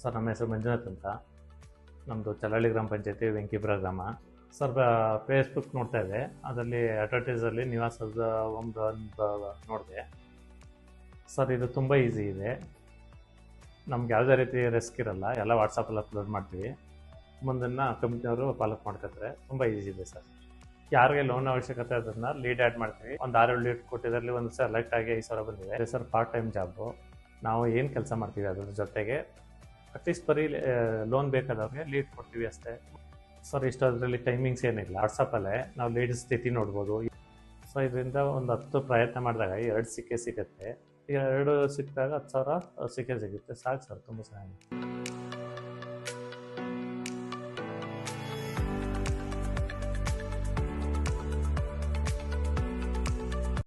Sir, ನಮ್ಮ ಹೆಸರು ಮಂಜುನಾಥ್ ಅಂತ. ನಮ್ಮದು ಚಲಹಳ್ಳಿ ಗ್ರಾಮ ಪಂಚಾಯತಿ ವೆಂಕಿಪುರ ಗ್ರಾಮ. ಸರ್ ಫೇಸ್ಬುಕ್ ನೋಡ್ತಾ ಇದ್ದೆ ಅದರಲ್ಲಿ ಅಡ್ವರ್ಟೈಸಲ್ಲಿ ನಿವಾಸದ ಒಂದು ನೋಡಿದೆ. ಸರ್, ಇದು ತುಂಬ ಈಸಿ ಇದೆ. ನಮ್ಗೆ ಯಾವುದೇ ರೀತಿ ರಿಸ್ಕ್ ಇರಲ್ಲ. ಎಲ್ಲ ವಾಟ್ಸಪ್ಪಲ್ಲಿ ಅಪ್ಲೋಡ್ ಮಾಡ್ತೀವಿ. ಮುಂದನ್ನು ಕಂಪ್ನಿಯವರು ಪಾಲಕ್ ಮಾಡ್ಕೊತಾರೆ. ತುಂಬ ಈಸಿ ಇದೆ ಸರ್. ಯಾರಿಗೆ ಲೋನ್ ಅವಶ್ಯಕತೆ ಅದನ್ನು ಲೀಡ್ ಆ್ಯಡ್ ಮಾಡ್ತೀವಿ. ಒಂದು ಆರು ಏಳು ಲೀಡ್ ಕೊಟ್ಟಿದ್ರಲ್ಲಿ ಒಂದು ಸೆಲೆಕ್ಟ್ ಆಗಿ ಐದು ಸಾವಿರ ಬಂದಿದೆ. ಸರ್ ಪಾರ್ಟ್ ಟೈಮ್ ಜಾಬು ನಾವು ಏನು ಕೆಲಸ ಮಾಡ್ತೀವಿ ಅದ್ರ ಜೊತೆಗೆ ಅಟ್ಲೀಸ್ಟ್ ಬರೀ ಲೋನ್ ಬೇಕಾದವ್ರಿಗೆ ಲೀಡ್ ಕೊಡ್ತೀವಿ ಅಷ್ಟೇ. ಸರ್ ಇಷ್ಟೊಂದರಲ್ಲಿ ಟೈಮಿಂಗ್ಸ್ ಏನಿಲ್ಲ. ವಾಟ್ಸಪ್ಪಲ್ಲೇ ನಾವು ಲೀಡ್ ಸ್ಥಿತಿ ನೋಡ್ಬೋದು. ಸೊ ಇದರಿಂದ ಒಂದು ಹತ್ತು ಪ್ರಯತ್ನ ಮಾಡಿದಾಗ ಎರಡು ಸಿಕ್ಕೇ ಸಿಗುತ್ತೆ. ಎರಡು ಸಿಕ್ಕಿದಾಗ ಹತ್ತು ಸಾವಿರ ಸಿಕ್ಕೇ ಸಿಗುತ್ತೆ. ಸಾಕು ಸರ್, ತುಂಬ ಚೆನ್ನಾಗಿದೆ.